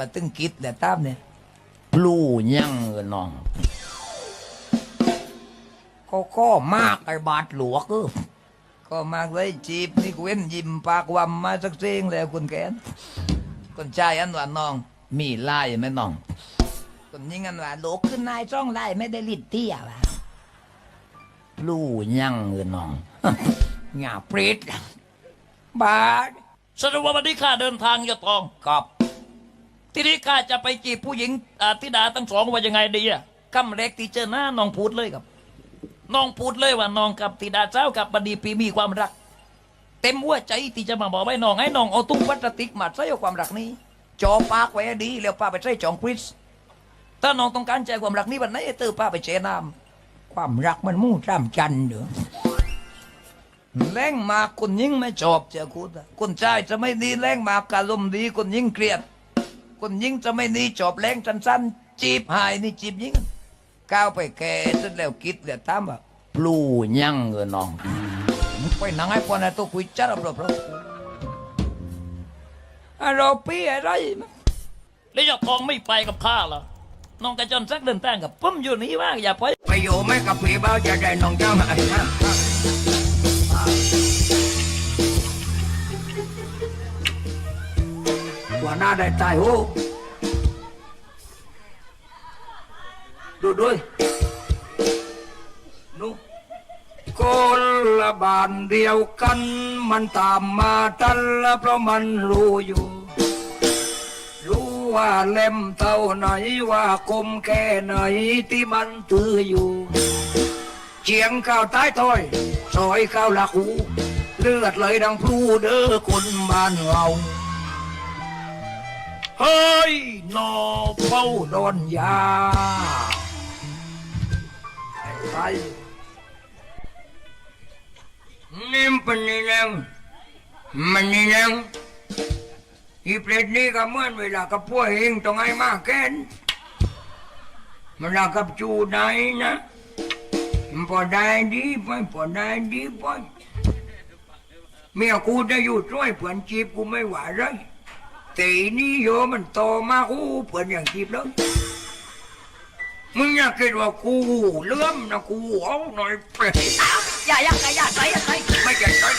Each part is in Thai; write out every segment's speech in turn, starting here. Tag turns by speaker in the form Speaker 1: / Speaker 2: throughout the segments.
Speaker 1: มาตึงกิดแต่ตามเนี่ยปลูยังเออน้องก็ก็มากไอ้บาทหลวกเออก็มากเลยจีบนี่กูเว้นยิ้มปากวำมาสักเสียงแล้วคุณแกนคนชายอันว่าน้อง มีไล่ไหมน้องคนยิงอันว่าโลกขึ้นนายจ้องไล่ไม่ได้ลิดเตี้ยวะปลูยังเออน้องหงาปริดบาท
Speaker 2: สรุปว่าวันนี้ข้าเดินทางจะตอง
Speaker 1: กอบ
Speaker 2: ทีนี้ข้าจะไปจีบผู้หญิงอาธิดาทั้งสองว่ายังไงดีอะคำแรกที่เจอหน้าน้องพูดเลยครับน้องพูดเลยว่าน้องกับธิดาเจ้ากับบดีปีมีความรัก เต็มหัวใจที่จะมาบอกให้น้องให้น้องเอาตุ้งพลาสติกมาใส่ความรักนี้
Speaker 1: จอปากไว้ดีแล้วป้าไปใส่จองคริส
Speaker 2: ถ้าน้องต้องการใจความรักนี้วันไหนเตอป้าไปเจน้ำ
Speaker 1: ความรักมันมู่จ้ำจันเด้อแรงมากคนยิ่งไม่ชอบเจ้าคุณคนชายจะไม่ดีแรงมากการลมดีคนยิ่งเกลียด คนยิ่งจะไม่ดีจอบแรงสั้นๆ จีบหายนี่จีบยิ่งก้าวไปแก่จนแล้วคิดแล้วตามว่าปลูยังเออน้องมึงไปนั่งให้พอนะตัวคุยจ้าเราเราเราพี่อะไรมั้งำ
Speaker 2: แล้วเจ้าทองไม่ไปกับข้าเหรอน้องกระจอนสักเดินทางกับผมอยู่นี่ว่างอย่าไป
Speaker 1: ไปอยู่ไม่กับพี่บ้าจะได้น้องเจ้ามาว่ หน้าได้ตายโหดูด้วยนูคนละบานเดียวกัน มันตามมาทันละเพราะมันรู้อยู่ รู้ว่าเล่มเท่าไหนว่าคมแค่ไหนที่มันตืออยู่เจียงข้าวใต้ถอยซอยข้าวหลักหู เลือดเลยดังพลูเด้อคนบ้านเรา เฮ้ยนอเฝ้าโดนยาไอ้ไทยนี่มเป็นนี่นังมันนี่นังอีเปรตนี่ก็เหมือนเวลากับพวกเองต้องให้มากแก่นเวลากับจูไหนนะมันพอได้ดีไปพอได้ดีไปเมียกูจะอยู่ช่วยเพื่อนจีบกูไม่ไหวเลย ต่อีนี่โยมันโตมากูเพื่อนอย่างจีบเลยมึงอยากคิดว่ากูเลื่อมนะกูเอาหน่อยเปรต
Speaker 2: อย่าอย่าอย่าใส่อย่าใส่
Speaker 1: ไม่ใช่ใช่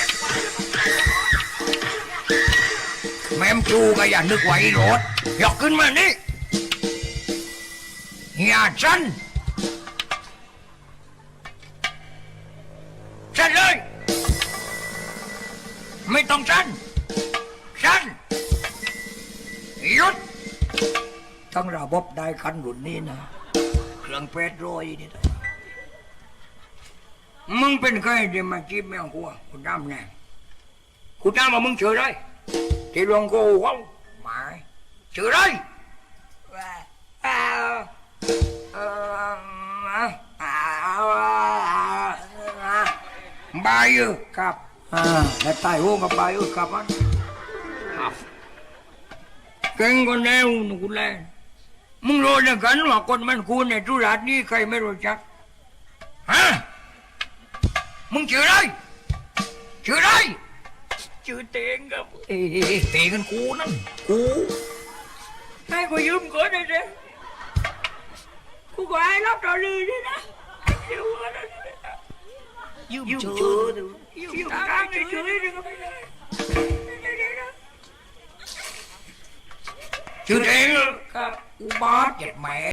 Speaker 1: แม่มจูก็อย่านึกไว้รถยกขึ้นมานี่อย่าสั้นสั้นเลย ไม่ต้องสั้น ทั้งระบบได้คันรุ่นนี้นะเครื่องเพชรโรยนี่นะมึงเป็นใครเดี๋ยวมาจีบแม่งกูอะกูดำแน่กูดำว่ามึงเชื่อได้ที่หลวงกูว้าหมายเชื่อได้เอ่อเอ่อใบเออครับอ่าแล้วตายหัวกับใบเออครับมันครับเก่งกว่าแนวนูกูแล มึงรู้จักกันว่าคนมันกูในธุระนี้ใครไม่รู้จัก ฮะ มึงชื่ออะไร ชื่ออะไร ชื่อเตงครับเอ้ยเตงกันกูนั่นกูให้กูยืมก่อนนะเจ๊กูก็ให้รับต่อเลยนี่นะยืมก่อนนะยืมชื่อยืมตังค์ให้ชื่อนี่ก็ไม่ได้ชื่อเตงครับ อุบาทเจ็บแม่